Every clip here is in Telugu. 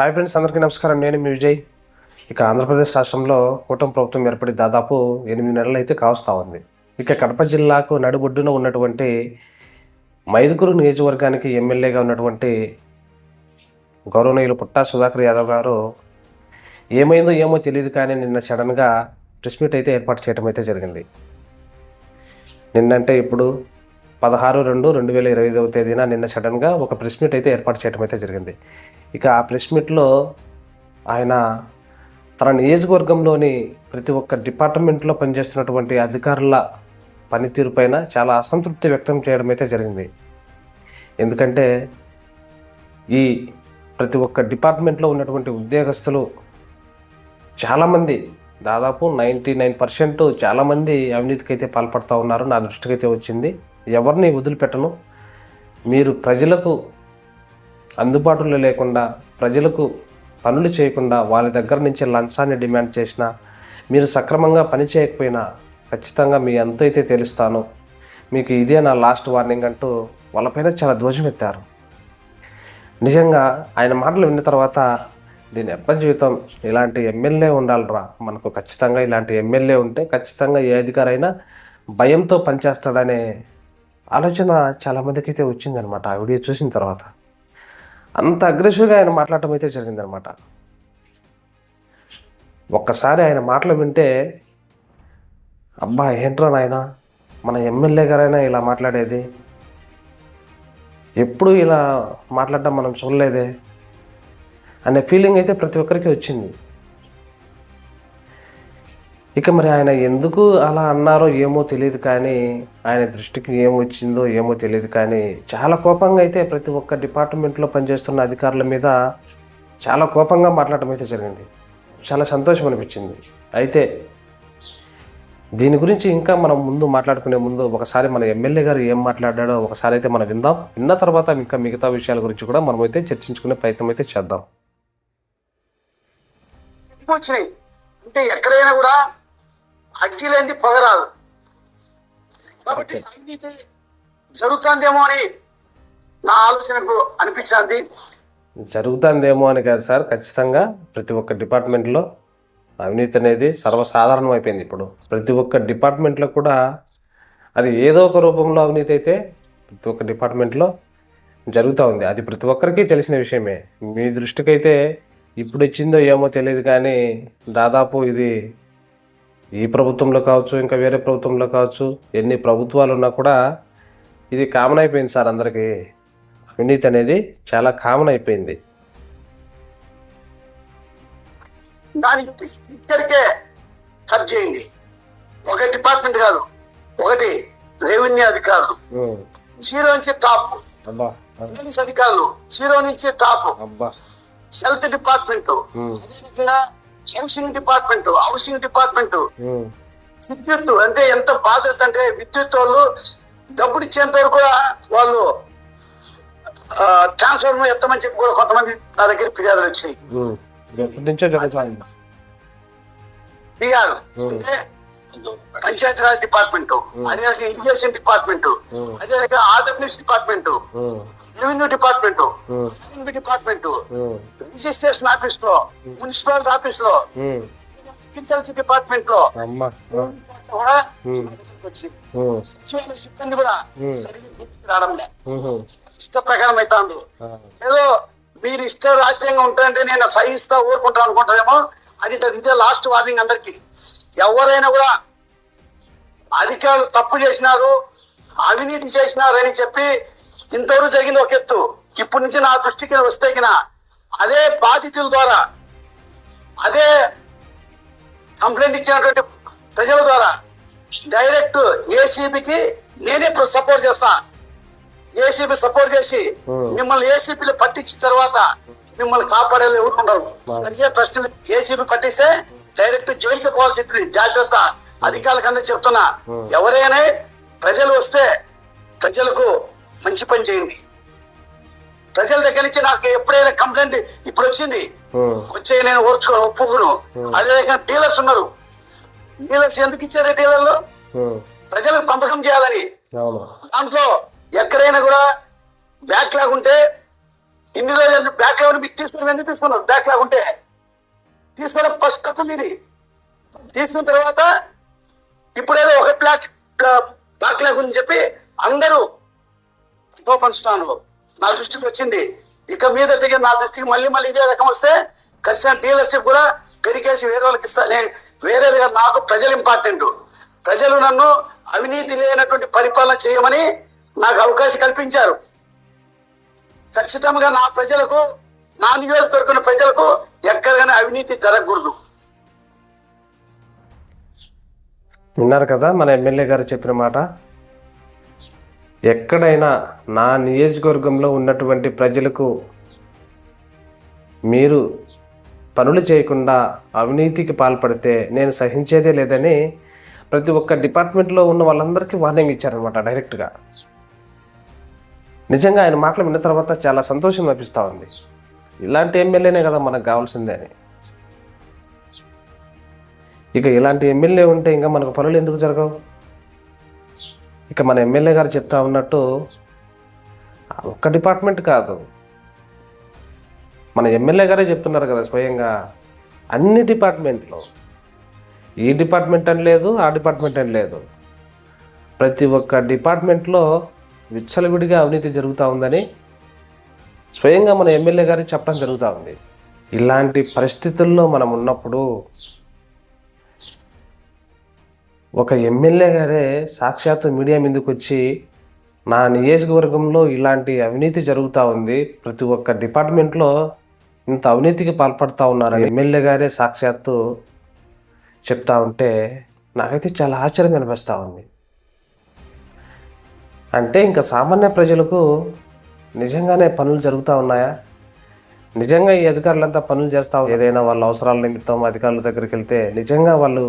హాయ్ ఫ్రెండ్స్ అందరికీ నమస్కారం. నేను మీ విజయ్. ఇక ఆంధ్రప్రదేశ్ రాష్ట్రంలో కూటమి ప్రభుత్వం ఏర్పడి దాదాపు ఎనిమిది నెలలు అయితే కావస్తూ ఉంది. ఇక కడప జిల్లాకు నడుబొడ్డున ఉన్నటువంటి మైదుగురు నియోజకవర్గానికి ఎమ్మెల్యేగా ఉన్నటువంటి గౌరవనీయులు పుట్టా సుధాకర్ యాదవ్ గారు ఏమైందో ఏమో తెలియదు కానీ నిన్న సడన్గా ప్రెస్ మీట్ అయితే ఏర్పాటు చేయడం అయితే జరిగింది. నిన్నంటే ఇప్పుడు పదహారు రెండు రెండు వేల ఇరవై ఐదవ తేదీన నిన్న సడన్గా ఒక ప్రెస్ మీట్ అయితే ఏర్పాటు చేయడం అయితే జరిగింది. ఇక ఆ ప్రెస్ మీట్లో ఆయన తన నియోజకవర్గంలోని ప్రతి ఒక్క డిపార్ట్మెంట్లో పనిచేస్తున్నటువంటి అధికారుల పనితీరు పైన చాలా అసంతృప్తి వ్యక్తం చేయడం అయితే జరిగింది. ఎందుకంటే ఈ ప్రతి ఒక్క డిపార్ట్మెంట్లో ఉన్నటువంటి ఉద్యోగస్తులు చాలామంది దాదాపు నైంటీ నైన్ పర్సెంట్ చాలామంది అవినీతికి అయితే పాల్పడుతూ ఉన్నారు. నా దృష్టికి అయితే వచ్చింది. ఎవరిని వదిలిపెట్టను. మీరు ప్రజలకు అందుబాటులో లేకుండా ప్రజలకు పనులు చేయకుండా వాళ్ళ దగ్గర నుంచి లంచాన్ని డిమాండ్ చేసినా మీరు సక్రమంగా పని చేయకపోయినా ఖచ్చితంగా మీ ఎంతైతే తెలుస్తానో. మీకు ఇదే నా లాస్ట్ వార్నింగ్ అంటూ వాళ్ళపైన చాలా ధ్వజమెత్తారు నిజంగా ఆయన మాటలు విన్న తర్వాత దీని ఎప్పటి జీవితం ఇలాంటి ఎమ్మెల్యే ఉండాలిరా. మనకు ఖచ్చితంగా ఇలాంటి ఎమ్మెల్యే ఉంటే ఖచ్చితంగా ఏ అధికారైనా భయంతో పనిచేస్తాడనే ఆలోచన చాలామందికి అయితే వచ్చిందనమాట ఆ వీడియో చూసిన తర్వాత. అంత అగ్రెసివ్గా ఆయన మాట్లాడటం అయితే జరిగిందనమాట ఒక్కసారి ఆయన మాటలు వింటే అబ్బా ఏంట్రా నాయన మన ఎమ్మెల్యే గారైనా ఇలా మాట్లాడేది? ఎప్పుడు ఇలా మాట్లాడడం మనం చూడలేదే? అనే ఫీలింగ్ అయితే ప్రతి ఒక్కరికి వచ్చింది. ఇక మరి ఆయన ఎందుకు అలా అన్నారో ఏమో తెలియదు కానీ ఆయన దృష్టికి ఏమొచ్చిందో ఏమో తెలియదు కానీ చాలా కోపంగా అయితే ప్రతి ఒక్క డిపార్ట్మెంట్లో పనిచేస్తున్న అధికారుల మీద చాలా కోపంగా మాట్లాడటం అయితే జరిగింది. చాలా సంతోషం అనిపించింది. అయితే దీని గురించి ఇంకా మనం ముందు మాట్లాడుకునే ముందు ఒకసారి మన ఎమ్మెల్యే గారు ఏం మాట్లాడాడో ఒకసారి అయితే మనం విందాం. విన్న తర్వాత ఇంకా మిగతా విషయాల గురించి కూడా మనం అయితే చర్చించుకునే ప్రయత్నం అయితే చేద్దాం. వచ్చినాయి? అంటే ఎక్కడైనా కూడా అగ్గి లేనిది పొగరాదు. కాబట్టి అవినీతి జరుగుతుందేమో అని నా ఆలోచనకు అనిపించింది. జరుగుతుందేమో అని కాదు సార్ ఖచ్చితంగా ప్రతి ఒక్క డిపార్ట్మెంట్లో అవినీతి అనేది సర్వసాధారణం అయిపోయింది ఇప్పుడు. ప్రతి ఒక్క డిపార్ట్మెంట్లో కూడా అది ఏదో ఒక రూపంలో అవినీతి అయితే ప్రతి ఒక్క డిపార్ట్మెంట్లో జరుగుతూ ఉంది. అది ప్రతి ఒక్కరికి తెలిసిన విషయమే. మీ దృష్టికి అయితే ఇప్పుడు వచ్చిందో ఏమో తెలియదు కానీ దాదాపు ఇది ఈ ప్రభుత్వంలో కావచ్చు ఇంకా వేరే ప్రభుత్వంలో కావచ్చు ఎన్ని ప్రభుత్వాలు ఉన్నా కూడా ఇది కామన్ అయిపోయింది సార్ అందరికీ. అవినీతి అనేది చాలా కామన్ అయిపోయింది. దాని ఇక్కడికే కట్ చేయండి. ఒక డిపార్ట్మెంట్ కాదు ఒకటి రెవెన్యూ అధికారులు. జీరో నుంచి టాప్. పోలీస్ అధికారులు జీరో నుంచి టాప్. అబ్బా. Health department. Housing department housing department. విద్యుత్ అంటే ఎంత బాధ్యత అంటే విద్యుత్ వాళ్ళు డబ్బులు ఇచ్చేంత వరకు కూడా వాళ్ళు ట్రాన్స్ఫార్మర్ ఎత్తమని చెప్పి కూడా కొంతమంది నా దగ్గర ఫిర్యాదులు వచ్చినాయి. అంటే పంచాయతీరాజ్ డిపార్ట్మెంట్ అదే ఇరిగేషన్ డిపార్ట్మెంట్ అదే రకంగా RWS department. Revenue department. Revenue department. Registration ఆఫీస్లో మున్సిపాలిటీ ఆఫీస్లో. అగ్రికల్చర్ డిపార్ట్మెంట్లో. కూడా సిబ్బంది కూడా రావడం. ఇష్ట ప్రకారం అవుతాండు. ఏదో మీరు ఇష్ట రాజ్యాంగం ఉంటారంటే నేను సహిస్తా ఊరుకుంటా అనుకుంటారేమో అది ఇదే లాస్ట్ వార్నింగ్ అందరికి. ఎవరైనా కూడా అధికారులు తప్పు చేసినారు అవినీతి చేసినారని చెప్పి ఇంతవరకు జరిగింది ఒక ఎత్తు. ఇప్పటి నుంచి నా దృష్టికి వస్తే అదే బాధితుల ద్వారా అదే కంప్లైంట్ ఇచ్చినటువంటి ప్రజల ద్వారా డైరెక్ట్ ఏసీబీకి నేనే సపోర్ట్ చేస్తా. ఏసీబీ సపోర్ట్ చేసి మిమ్మల్ని ఏసీబీలో పట్టించిన తర్వాత మిమ్మల్ని కాపాడేది ఎవరు ఉండరు అదే ప్రశ్నలు ఏసీబీ పట్టిస్తే డైరెక్ట్ జైలుకి పోవాల్సి ఉంటుంది. జాగ్రత్త. అధికారులకు అందరూ చెప్తున్నా. ఎవరైనా ప్రజలు వస్తే ప్రజలకు మంచి పని చేయండి. ప్రజల దగ్గర నుంచి నాకు ఎప్పుడైనా కంప్లైంట్ ఇప్పుడు వచ్చింది. వచ్చే నేను ఓర్చుకోను ఒప్పుకోను. అదే డీలర్స్ ఉన్నారు. డీలర్స్ ఎందుకు ఇచ్చారు డీలర్లు. ప్రజలకు పంపకం చేయాలని. దాంట్లో ఎక్కడైనా కూడా బ్యాక్ లాగ్ ఉంటే ఇన్ని రోజులు బ్యాక్ లాగ్ మీకు తీసుకుని ఎందుకు తీసుకున్నారు? బ్యాక్ లాగా ఉంటే తీసుకోవడం ఫస్ట్ తప్పు మీది తీసుకున్న తర్వాత ఇప్పుడేదో ఒక బ్లాక్ బ్లాక్ లాగ్ గురించి చెప్పి అందరూ తో పంచుతాను నా దృష్టికి వచ్చింది. ఇక మీద నా దృష్టికి మళ్ళీ మళ్ళీ ఇదే రకం వస్తే ఖచ్చితంగా డీలర్షిప్ కూడా పెరికేసి వేరే వాళ్ళకి ఇస్తా నేను వేరేదిగా నాకు ప్రజలు ఇంపార్టెంట్ ప్రజలు నన్ను అవినీతి లేనటువంటి పరిపాలన చేయమని నాకు అవకాశం కల్పించారు. ఖచ్చితంగా నా ప్రజలకు నా నియోజకవర్గం ప్రజలకు ఎక్కడైనా అవినీతి జరగకూడదు. విన్నారు కదా మన ఎమ్మెల్యే గారు చెప్పిన మాట? ఎక్కడైనా నా నియోజకవర్గంలో ఉన్నటువంటి ప్రజలకు మీరు పనులు చేయకుండా అవినీతికి పాల్పడితే నేను సహించేదే లేదని ప్రతి ఒక్క డిపార్ట్మెంట్లో ఉన్న వాళ్ళందరికీ వార్నింగ్ ఇచ్చారనమాట డైరెక్ట్గా. నిజంగా ఆయన మాటలు విన్న తర్వాత చాలా సంతోషం అనిపిస్తూ ఉంది. ఇలాంటి ఎమ్మెల్యేనే కదా మనకు కావాల్సిందే అని. ఇక ఇలాంటి ఎమ్మెల్యే ఉంటే ఇంకా మనకు పనులు ఎందుకు జరగవు? ఇక మన ఎమ్మెల్యే గారు చెప్తా ఉన్నట్టు ఒక్క డిపార్ట్మెంట్ కాదు. మన ఎమ్మెల్యే గారే చెప్తున్నారు కదా స్వయంగా అన్ని డిపార్ట్మెంట్లో. ఈ డిపార్ట్మెంట్ అని లేదు ఆ డిపార్ట్మెంట్ అని లేదు. ప్రతి ఒక్క డిపార్ట్మెంట్లో విచ్చలవిడిగా అవినీతి జరుగుతూ ఉందని స్వయంగా మన ఎమ్మెల్యే గారు చెప్పడం జరుగుతూ ఉంది. ఇలాంటి పరిస్థితుల్లో మనం ఉన్నప్పుడు ఒక ఎమ్మెల్యే గారే సాక్షాత్తు మీడియా మీదకి వచ్చి నా నియోజకవర్గంలో ఇలాంటి అవినీతి జరుగుతూ ఉంది. ప్రతి ఒక్క డిపార్ట్మెంట్లో ఇంత అవినీతికి పాల్పడుతూ ఉన్నారు ఎమ్మెల్యే గారే సాక్షాత్తు చెప్తా ఉంటే నాకైతే చాలా ఆశ్చర్యం అనిపిస్తూ ఉంది. అంటే ఇంకా సామాన్య ప్రజలకు నిజంగానే పనులు జరుగుతూ ఉన్నాయా? నిజంగా ఈ అధికారులంతా పనులు చేస్తా ఏదైనా వాళ్ళ అవసరాల నిమిత్తం అధికారుల దగ్గరికి వెళ్తే నిజంగా వాళ్ళు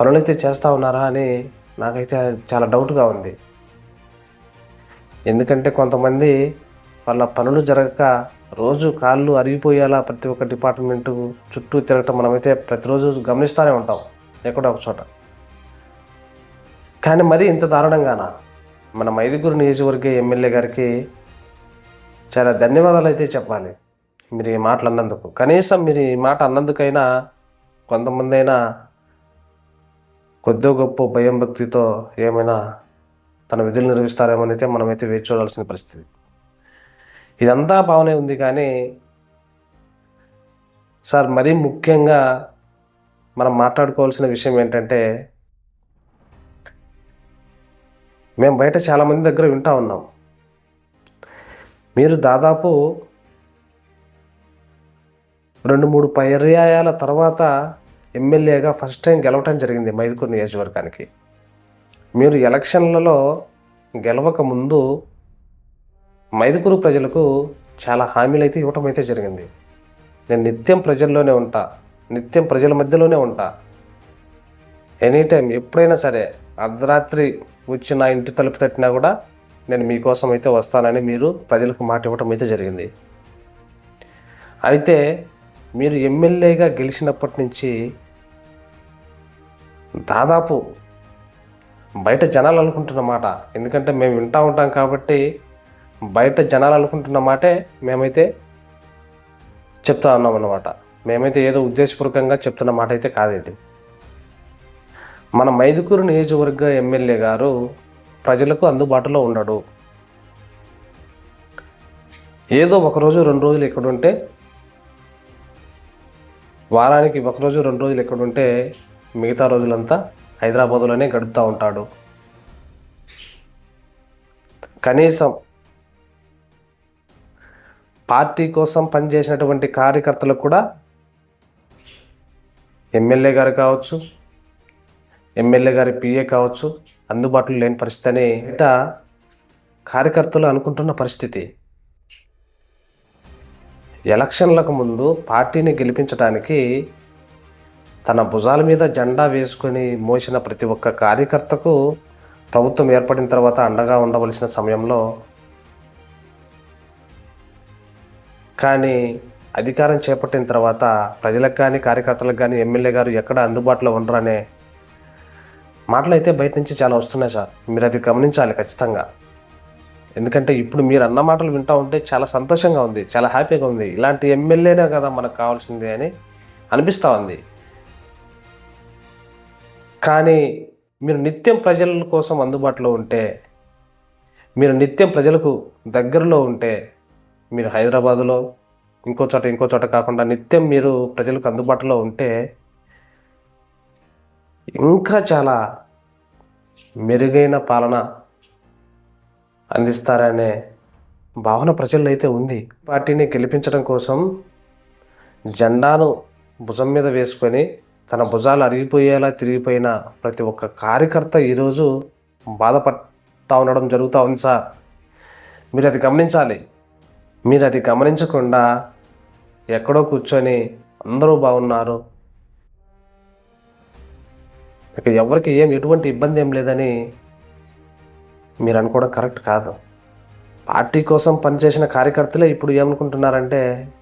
పనులైతే చేస్తూ ఉన్నారా అని నాకైతే చాలా డౌట్గా ఉంది. ఎందుకంటే కొంతమంది వాళ్ళ పనులు జరగక రోజు కాళ్ళు అరిగిపోయేలా ప్రతి ఒక్క డిపార్ట్మెంటు చుట్టూ తిరగటం మనమైతే ప్రతిరోజు గమనిస్తూనే ఉంటాం. ఎక్కడో ఒక చోట. కానీ మరీ ఇంత దారుణంగానా? మన ఐదుగురు నియోజకవర్గ ఎమ్మెల్యే గారికి చాలా ధన్యవాదాలు అయితే చెప్పాలి. మీరు ఈ మాటలు అన్నందుకు. కనీసం మీరు ఈ మాట అన్నందుకైనా కొంతమంది అయినా కొద్దో గొప్ప భయం భక్తితో ఏమైనా తన విధులు నిర్వహిస్తారేమో అయితే మనమైతే వేచి చూడాల్సిన పరిస్థితి. ఇదంతా బాగానే ఉంది కానీ సార్ మరీ ముఖ్యంగా మనం మాట్లాడుకోవాల్సిన విషయం ఏంటంటే మేము బయట చాలామంది దగ్గర వింటా ఉన్నాం. మీరు దాదాపు రెండు మూడు పర్యాయాల తర్వాత ఎమ్మెల్యేగా ఫస్ట్ టైం గెలవటం జరిగింది మైదుకూరు నియోజకవర్గానికి. మీరు ఎలక్షన్లలో గెలవక ముందు మైదుకూరు ప్రజలకు చాలా హామీలు అయితే ఇవ్వటం అయితే జరిగింది. నేను నిత్యం ప్రజల్లోనే ఉంటా నిత్యం ప్రజల మధ్యలోనే ఉంటా. ఎనీ టైం ఎప్పుడైనా సరే అర్ధరాత్రి వచ్చి నా ఇంటి తలుపు తట్టినా కూడా నేను మీకోసం అయితే వస్తానని మీరు ప్రజలకు మాట ఇవ్వటం అయితే జరిగింది. అయితే మీరు ఎమ్మెల్యేగా గెలిచినప్పటి నుంచి దాదాపు బయట జనాలు అనుకుంటున్న మాట. ఎందుకంటే మేము వింటూ ఉంటాం కాబట్టి బయట జనాలు అనుకుంటున్న మాటే మేమైతే చెప్తా ఉన్నాం అన్నమాట. మేమైతే ఏదో ఉద్దేశపూర్వకంగా చెప్తున్న మాట అయితే కాదు ఇది మన మైదుకూరు నియోజకవర్గ ఎమ్మెల్యే గారు ప్రజలకు అందుబాటులో ఉండడు. ఏదో ఒకరోజు రెండు రోజులు ఎక్కడుంటే వారానికి ఒకరోజు రెండు రోజులు ఎక్కడుంటే మిగతా రోజులంతా హైదరాబాదులోనే గడుపుతూ ఉంటాడు. కనీసం పార్టీ కోసం పనిచేసినటువంటి కార్యకర్తలకు కూడా ఎమ్మెల్యే గారు కావచ్చు ఎమ్మెల్యే గారి పిఏ కావచ్చు అందుబాటులో లేని పరిస్థితి అని ఇట కార్యకర్తలు అనుకుంటున్న పరిస్థితి. ఎలక్షన్లకు ముందు పార్టీని గెలిపించడానికి తన భుజాల మీద జెండా వేసుకొని మోసిన ప్రతి ఒక్క కార్యకర్తకు ప్రభుత్వం ఏర్పడిన తర్వాత అండగా ఉండవలసిన సమయంలో కానీ అధికారం చేపట్టిన తర్వాత ప్రజలకు కానీ కార్యకర్తలకు కానీ ఎమ్మెల్యే గారు ఎక్కడ అందుబాటులో ఉండరనే మాటలు అయితే బయట నుంచి చాలా వస్తున్నాయి సార్. మీరు అది గమనించాలి ఖచ్చితంగా. ఎందుకంటే ఇప్పుడు మీరు అన్న మాటలు వింటూ ఉంటే చాలా సంతోషంగా ఉంది చాలా హ్యాపీగా ఉంది. ఇలాంటి ఎమ్మెల్యేనే కదా మనకు కావాల్సింది అని అనిపిస్తూ ఉంది. కానీ మీరు నిత్యం ప్రజల కోసం అందుబాటులో ఉంటే మీరు నిత్యం ప్రజలకు దగ్గరలో ఉంటే మీరు హైదరాబాదులో ఇంకో చోట ఇంకో చోట కాకుండా నిత్యం మీరు ప్రజలకు అందుబాటులో ఉంటే ఇంకా చాలా మెరుగైన పాలన అందిస్తారనే భావన ప్రజల్లో అయితే ఉంది. పార్టీని గెలిపించడం కోసం జెండాను భుజం మీద వేసుకొని తన భుజాలు అరిగిపోయేలా తిరిగిపోయిన ప్రతి ఒక్క కార్యకర్త ఈరోజు బాధపడతా ఉండడం జరుగుతూ ఉంది సార్. మీరు అది గమనించాలి. మీరు అది గమనించకుండా ఎక్కడో కూర్చొని అందరూ బాగున్నారు. ఇక ఎవరికి ఏం ఎటువంటి ఇబ్బంది ఏం లేదని మీరు అనుకోవడం కరెక్ట్ కాదు. పార్టీ కోసం పనిచేసిన కార్యకర్తలే ఇప్పుడు ఏమనుకుంటున్నారంటే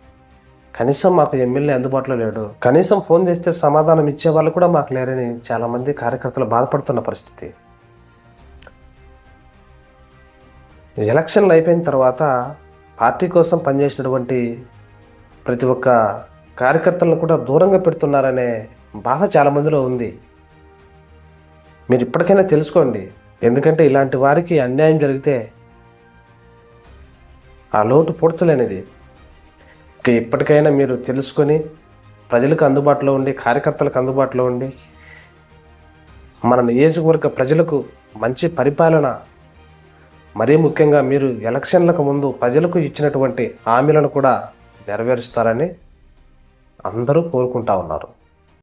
కనీసం మాకు ఎమ్మెల్యే అందుబాటులో లేడు. కనీసం ఫోన్ చేస్తే సమాధానం ఇచ్చే వాళ్ళు కూడా మాకు లేరని చాలామంది కార్యకర్తలు బాధపడుతున్న పరిస్థితి. ఎలక్షన్లు అయిపోయిన తర్వాత పార్టీ కోసం పనిచేసినటువంటి ప్రతి ఒక్క కార్యకర్తలను కూడా దూరంగా పెడుతున్నారనే బాధ చాలామందిలో ఉంది. మీరు ఇప్పటికైనా తెలుసుకోండి. ఎందుకంటే ఇలాంటి వారికి అన్యాయం జరిగితే ఆ లోటు పూడ్చలేనిది. ఇప్పటికైనా మీరు తెలుసుకొని ప్రజలకు అందుబాటులో ఉండి కార్యకర్తలకు అందుబాటులో ఉండి మన నియోజకవర్గ ప్రజలకు మంచి పరిపాలన మరీ ముఖ్యంగా మీరు ఎలక్షన్లకు ముందు ప్రజలకు ఇచ్చినటువంటి హామీలను కూడా నెరవేరుస్తారని అందరూ కోరుకుంటా ఉన్నారు.